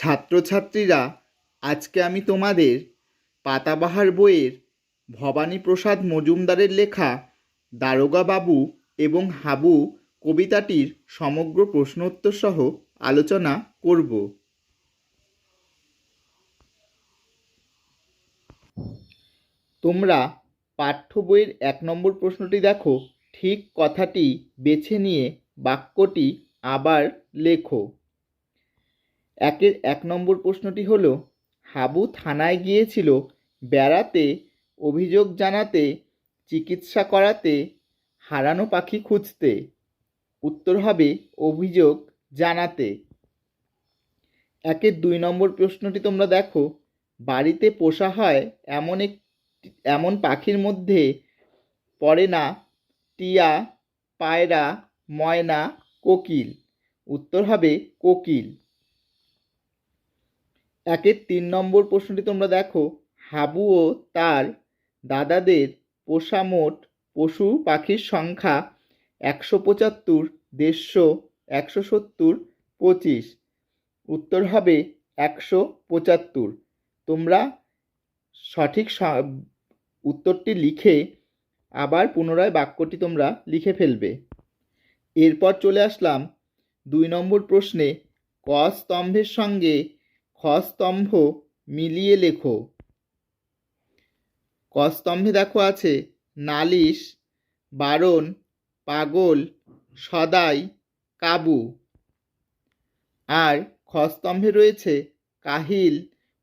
ছাত্রছাত্রীরা, আজকে আমি তোমাদের পাতাবাহার বইয়ের ভবানীপ্রসাদ মজুমদারের লেখা দারোগা বাবু এবং হাবু কবিতাটির সমগ্র প্রশ্নোত্তর সহ আলোচনা করব। তোমরা পাঠ্য বইয়ের এক নম্বর প্রশ্নটি দেখো, ঠিক কথাটি বেছে নিয়ে বাক্যটি আবার লেখো। একের এক নম্বর প্রশ্নটি হলো, হাবু থানায় গিয়েছিল বেড়াতে অভিযোগ জানাতে, চিকিৎসা করাতে, হারানো পাখি খুঁজতে। উত্তর হবে, অভিযোগ জানাতে। একের দুই নম্বর প্রশ্নটি তোমরা দেখো, বাড়িতে পোষা হয় এমন এক এমন পাখির মধ্যে পড়ে না, টিয়া, পায়রা, ময়না, কোকিল। উত্তর হবে কোকিল। একের তিন নম্বর প্রশ্নটি তোমরা দেখো। হাবু ও তার দাদাদের পোষা মোট পশু পাখির সংখ্যা একশো পঁচাত্তর, দেড়শো, একশো সত্তর, পঁচিশ। উত্তর হবে একশো পঁচাত্তর। তোমরা সঠিক উত্তরটি লিখে আবার পুনরায় বাক্যটি তোমরা লিখে ফেলবে। এরপর চলে আসলাম দুই নম্বর প্রশ্নে, ক স্তম্ভের সঙ্গে খ স্তম্ভ মিলিয়ে লেখো। ক স্তম্ভে দেখো আছে, নালিশ, বারণ, পাগল, সদাই, কাবু। আর খস্তম্ভে রয়েছে, কাহিল,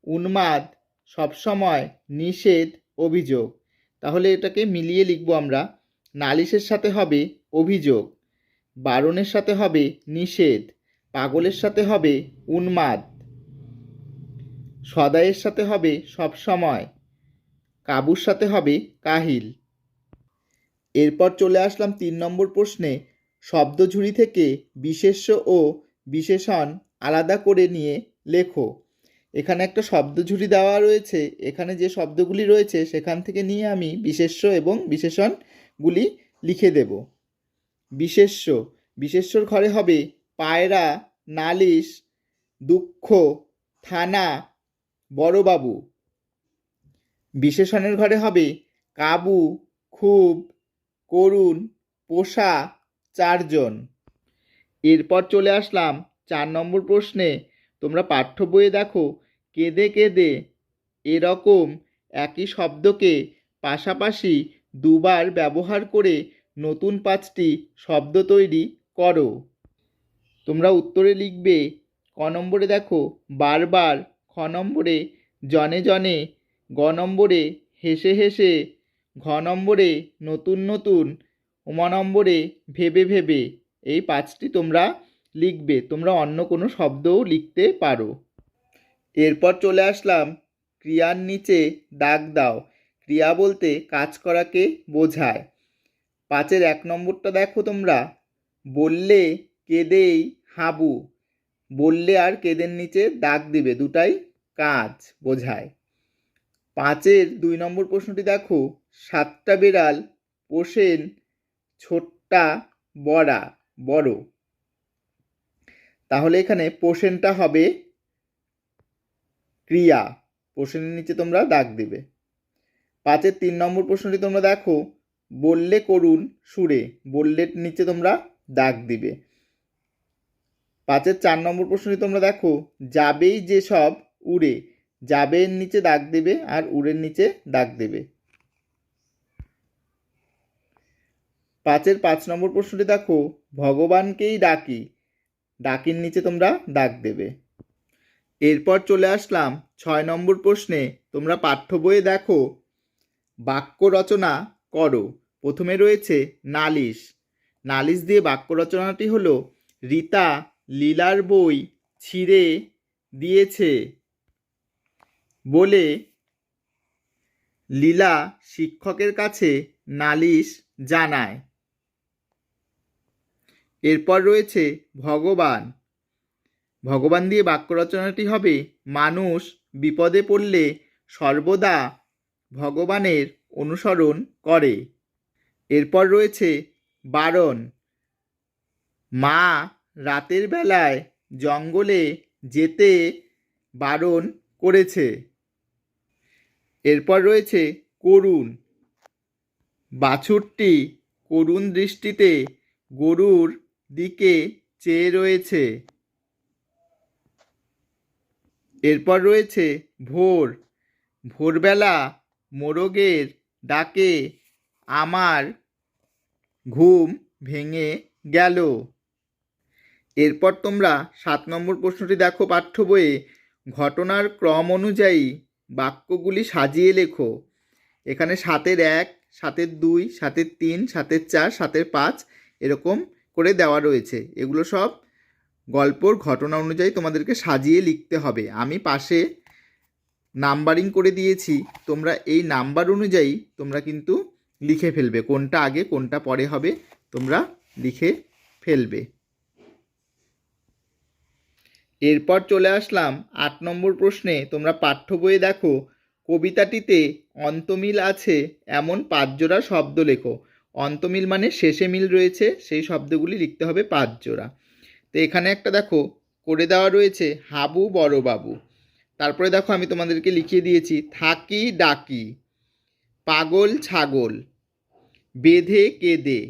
উন্মাদ, সবসময়, নিষেধ, অভিযোগ। তাহলে এটাকে মিলিয়ে লিখব আমরা, নালিশের সাথে হবে অভিযোগ, বারণের সাথে হবে নিষেধ, পাগলের সাথে হবে উন্মাদ। সদাইয়ের সাথে হবে সবসময় কাবুর সাথে হবে কাহিল। এরপর চলে আসলাম তিন নম্বর প্রশ্নে, শব্দঝুড়ি থেকে বিশেষ্য ও বিশেষণ আলাদা করে নিয়ে লেখো। এখানে একটা শব্দঝুড়ি দেওয়া রয়েছে, এখানে যে শব্দগুলি রয়েছে সেখান থেকে নিয়ে আমি বিশেষ্য এবং বিশেষণগুলি লিখে দেব। বিশেষ্য, বিশেষ্যর ঘরে হবে পায়রা, নালিশ, দুঃখ, থানা বড়বাবু বিশেষণের ঘরে হবে কাবু, খুব, করুণ, পোষা চারজন। এরপর চলে আসলাম চার নম্বর প্রশ্নে। তোমরা পাঠ্য বইয়ে দেখো, কেঁদে কেঁদে এরকম একই শব্দকে পাশাপাশি দুবার ব্যবহার করে নতুন পাঁচটি শব্দ তৈরি করো। তোমরা উত্তরে লিখবে, ক নম্বরে দেখো, বারবার নম্বরে, জনে জনে, গ নম্বরে, হেসে হেসে, ঘ নম্বরে, নতুন নতুন, উম নম্বরে, ভেবে ভেবে। এই পাঁচটি তোমরা লিখবে, তোমরা অন্য কোনো শব্দও লিখতে পারো। এরপর চলে আসলাম, ক্রিয়ার নিচে দাগ দাও। ক্রিয়া বলতে কাজ করাকে বোঝায়। পাঁচের এক নম্বরটা দেখো তোমরা। বললে কেঁদেই হাবু। বললে আর কেদের নিচে দাগ দিবে, দুটাই কাজ বোঝায়। পাঁচের দুই নম্বর প্রশ্নটি দেখো, সাতটা বিড়াল পোষেন ছোট্টা বড়া, বড়। তাহলে এখানে পোষেনটা হবে ক্রিয়া পোষণের নিচে তোমরা দাগ দেবে। পাঁচের তিন নম্বর প্রশ্নটি তোমরা দেখো, বললে করুন সুরে, বললের নিচে তোমরা দাগ দিবে। পাঁচের চার নম্বর প্রশ্নটি তোমরা দেখো, যাবেই যেসব উড়ে, যাবের নিচে দাগ দেবে আর উড়ের নিচে দাগ দেবে। পাঁচের পাঁচ নম্বর প্রশ্নটি দেখো, ভগবানকেই ডাকি, ডাকির নিচে তোমরা দাগ দেবে। এরপর চলে আসলাম ছয় নম্বর প্রশ্নে, তোমরা পাঠ্য বইয়ে দেখো, বাক্য রচনা করো, প্রথমে রয়েছে নালিশ। নালিশ দিয়ে বাক্য রচনাটি হলো, রীতা লীলার বই ছিঁড়ে দিয়েছে। বলে লীলা শিক্ষকের কাছে নালিশ জানায়। এরপর রয়েছে ভগবান। ভগবান দিয়ে বাক্য রচনাটি হবে, মানুষ বিপদে পড়লে সর্বদা ভগবানের অনুসরণ করে। এরপর রয়েছে, বারণ, মা রাতের বেলায় জঙ্গলে যেতে বারণ করেছে। এরপর রয়েছে করুণ। বাছুরটি করুণ দৃষ্টিতে গরুর দিকে চেয়ে রয়েছে। এরপর রয়েছে ভোর। ভোরবেলা মোরগের ডাকে আমার ঘুম ভেঙে গেল। এরপর তোমরা সাত নম্বর প্রশ্নটি দেখো পাঠ্য বইয়ে। ঘটনার ক্রম অনুযায়ী বাক্যগুলি সাজিয়ে লেখো। এখানে সাতের এক, সাতের দুই, সাতের তিন, সাতের চার, সাতের পাঁচ এরকম করে দেওয়া রয়েছে। এগুলো সব গল্পর ঘটনা অনুযায়ী তোমাদেরকে সাজিয়ে লিখতে হবে। আমি পাশে নাম্বারিং করে দিয়েছি। তোমরা এই নাম্বার অনুযায়ী তোমরা কিন্তু লিখে ফেলবে। কোনটা আগে, কোনটা পরে হবে তোমরা লিখে ফেলবে। এরপর চলে আসলাম আট নম্বর প্রশ্নে। তোমরা পাঠ্য বইয়ে দেখো, কবিতাটিতে অন্তমিল আছে এমন পাঁচ জোড়া শব্দ লেখো। অন্তমিল মানে শেষে মিল রয়েছে, সেই শব্দগুলি লিখতে হবে পাঁচ জোড়া তো এখানে একটা দেখো, করে দেওয়া রয়েছে, হাবু বড়বাবু তারপরে দেখো, আমি তোমাদেরকে লিখিয়ে দিয়েছি, থাকি ডাকি, পাগল ছাগল, বেঁধে কেঁদে,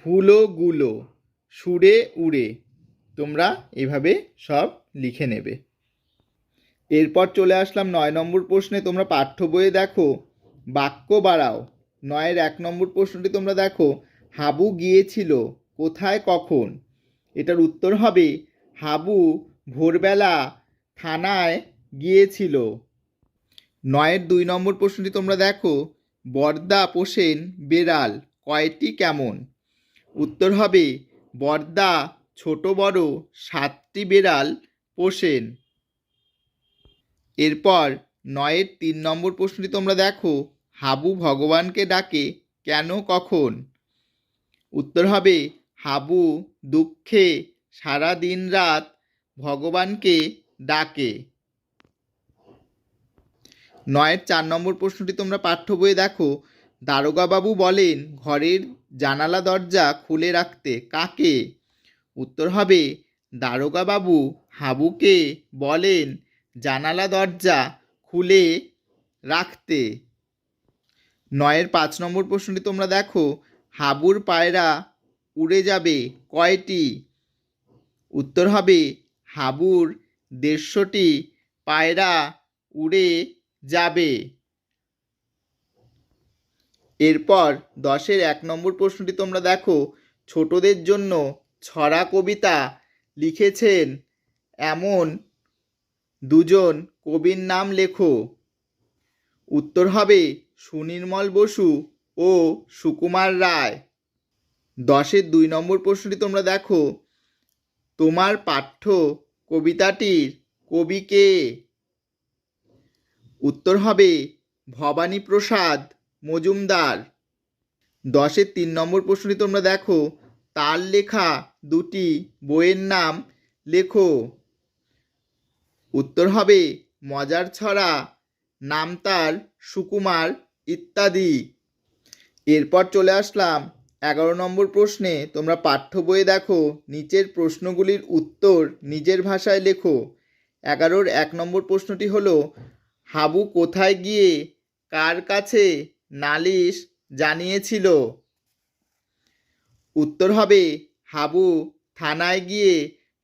ভুলো গুলো, সুরে উড়ে। তোমরা এভাবে সব লিখে নেবে। এরপর চলে আসলাম নয় নম্বর প্রশ্নে, তোমরা পাঠ্য বইয়ে দেখো, বাক্য বাড়াও। নয়ের এক নম্বর প্রশ্নটি তোমরা দেখো, হাবু গিয়েছিল কোথায় কখন? এটার উত্তর হবে, হাবু ভোরবেলা থানায় গিয়েছিল। নয়ের দুই নম্বর প্রশ্নটি তোমরা দেখো, বর্দা পোষেন বেড়াল, কয়টি কেমন? উত্তর হবে, বর্দা ছোট বড় সাতটি বেড়াল পোষেন। এরপর নয়ের তিন নম্বর প্রশ্নটি তোমরা দেখো, হাবু ভগবানকে ডাকে কেন, কখন? উত্তর হবে, হাবু দুঃখে সারা দিন রাত ভগবানকে ডাকে। নয়ের চার নম্বর প্রশ্নটি তোমরা পাঠ্য বইয়ে দেখো, দারোগাবাবু বলেন, ঘরের জানালা দরজা খুলে রাখতে কাকে? উত্তর হবে, দারোগাবাবু, হাবুকে বলেন জানালা দরজা খুলে রাখতে। নয়ের পাঁচ নম্বর প্রশ্নটি তোমরা দেখো, হাবুর পায়রা উড়ে যাবে কয়টি? উত্তর হবে, হাবুর দেড়শোটি পায়রা উড়ে যাবে। এরপর দশের এক নম্বর প্রশ্নটি তোমরা দেখো, ছোটদের জন্য ছড়া কবিতা লিখেছেন এমন দুজন কবির নাম লেখো। উত্তর হবে সুনির্মল বসু ও সুকুমার রায়। দশের দুই নম্বর প্রশ্নটি তোমরা দেখো। তোমার পাঠ্য কবিতাটির কবি কে? উত্তর হবে ভবানী প্রসাদ মজুমদার। দশের তিন নম্বর প্রশ্নটি তোমরা দেখো। তার লেখা দুটি বইয়ের নাম লেখো। উত্তর হবে মজার ছড়া, নাম তার সুকুমার ইত্যাদি। এরপর চলে আসলাম এগারো নম্বর প্রশ্নে। তোমরা পাঠ্য বইয়ে দেখো, নিচের প্রশ্নগুলির উত্তর নিজের ভাষায় লেখো। এগারোর এক নম্বর প্রশ্নটি হলো, হাবু কোথায় গিয়ে কার কাছে নালিশ জানিয়েছিল? উত্তর হবে, হাবু থানায় গিয়ে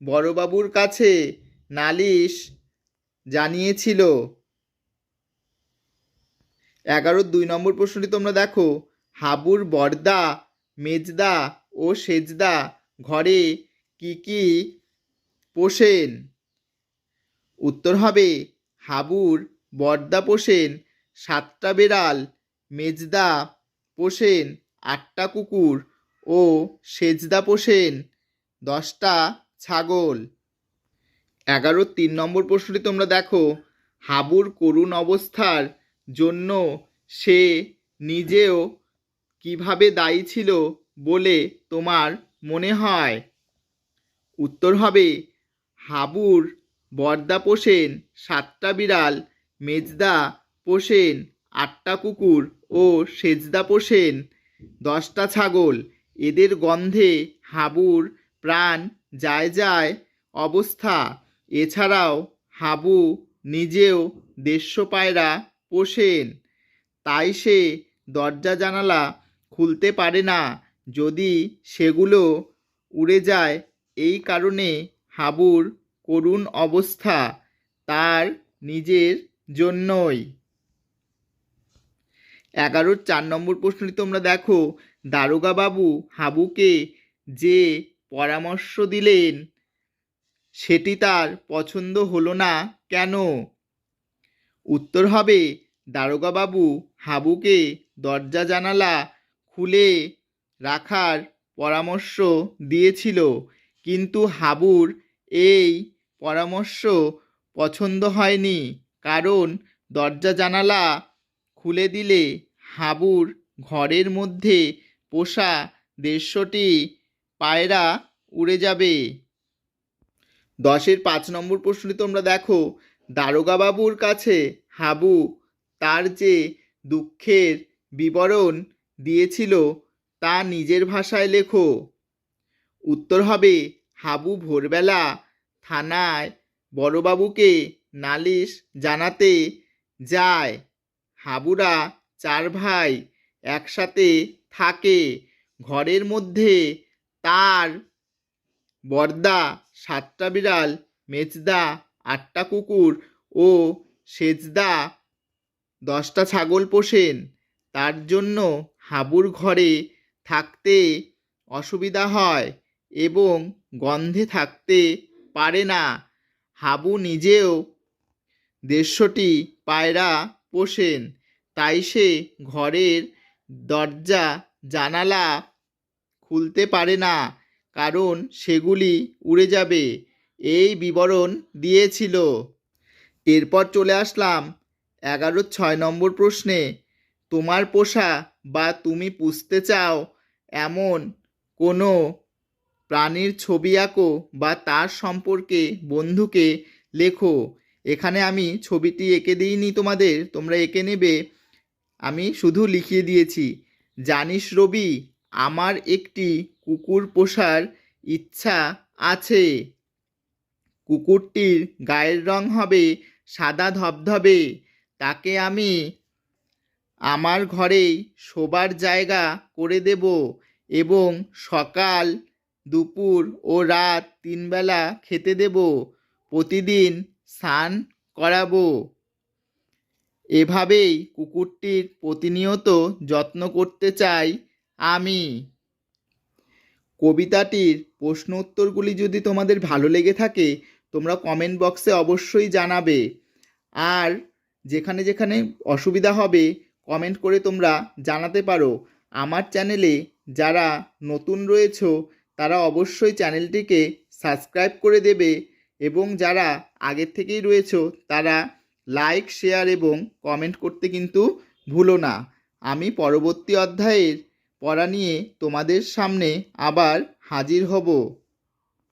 বড়বাবুর কাছে নালিশ জানিয়েছিল। এগারোর দুই নম্বর প্রশ্নটি তোমরা দেখো। হাবুর বর্দা, মেজদা ও সেজদা ঘরে কি কি পোষেন? উত্তর হবে, হাবুর বর্দা পোষেন, সাতটা বেড়াল, মেজদা পোষেন, আটটা কুকুর। ও সেজদা পোষেন, দশটা ছাগল। এগারো তিন নম্বর প্রশ্নটি তোমরা দেখো, হাবুর করুণ অবস্থার জন্য সে নিজেও কীভাবে দায়ী ছিল বলে তোমার মনে হয়? উত্তর হবে, হাবুর বর্দা পোষেন, সাতটা বিড়াল, মেজদা পোষেন, আটটা কুকুর ও সেজদা পোষেন, দশটা ছাগল। এদের গন্ধে হাবুর প্রাণ যায় যায় অবস্থা। এছাড়াও হাবু নিজেও দেড়শো পায়রা পোষেন। তাই সে দরজা জানালা খুলতে পারে না। যদি সেগুলো উড়ে যায়, এই কারণে হাবুর করুণ অবস্থা তার নিজের জন্যই। এগারোর চার নম্বর প্রশ্নটি তোমরা দেখো। দারোগা বাবু হাবুকে যে পরামর্শ দিলেন, সেটি তার পছন্দ হলো না কেন? উত্তর হবে দারোগা বাবু হাবুকে দরজা জানালা খুলে রাখার পরামর্শ দিয়েছিল, কিন্তু হাবুর এই পরামর্শ পছন্দ হয়নি, কারণ দরজা জানালা খুলে দিলে হাবুর ঘরের মধ্যে পোষা দেড়শোটি পায়রা উড়ে যাবে। দশের পাঁচ নম্বর প্রশ্নটি তোমরা দেখো। দারোগা বাবুর কাছে হাবু তার যে দুঃখের বিবরণ দিয়েছিল তা নিজের ভাষায় লেখো। উত্তর হবে, হাবু ভোরবেলা থানায় বড়বাবুকে নালিশ জানাতে যায়। হাবুরা চার ভাই একসাথে থাকে। ঘরের মধ্যে তার বর্দা, সাতটা বিড়াল, মেজদা, আটটা কুকুর ও সেজদা দশটা ছাগল পোষেন। তার জন্য হাবুর ঘরে থাকতে অসুবিধা হয় এবং গন্ধে থাকতে পারে না। হাবু নিজেও দেড়শোটি পায়রা পোষেন। তাই সে ঘরের দরজা, জানালা খুলতে পারে না, কারণ সেগুলি উড়ে যাবে। এই বিবরণ দিয়েছিল। এরপর চলে আসলাম এগারো ছয় নম্বর প্রশ্নে। তোমার পোষা বা তুমি পুষতে চাও এমন কোনো প্রাণীর ছবি আঁকো বা তার সম্পর্কে বন্ধুকে লেখো। এখানে আমি ছবিটি এঁকে দিইনি তোমাদের, তোমরা এঁকে নেবে। আমি শুধু লিখিয়ে দিয়েছি, জানিস রবি, আমার একটি কুকুর পোষার ইচ্ছা আছে। কুকুরটির গায়ের রং হবে সাদা ধবধবে, তাকে আমি আমার ঘরেই শোবার জায়গা করে দেব এবং সকাল, দুপুর ও রাত তিনবেলা খেতে দেব। প্রতিদিন স্নান করাবো। এভাবেই কুকুরটির প্রতিনিয়ত যত্ন করতে চাই আমি। কবিতাটির প্রশ্ন উত্তরগুলি যদি তোমাদের ভালো লেগে থাকে, তোমরা কমেন্ট বক্সে অবশ্যই জানাবে। আর যেখানে যেখানে অসুবিধা হবে কমেন্ট করে তোমরা জানাতে পারো। আমার চ্যানেলে যারা নতুন রয়েছো, তারা অবশ্যই চ্যানেলটিকে সাবস্ক্রাইব করে দেবে এবং যারা আগের থেকেই রয়েছো, তারা লাইক, শেয়ার এবং কমেন্ট করতে কিন্তু ভুলো না। আমি পরবর্তী অধ্যায়ের পড়া নিয়ে তোমাদের সামনে আবার হাজির হব।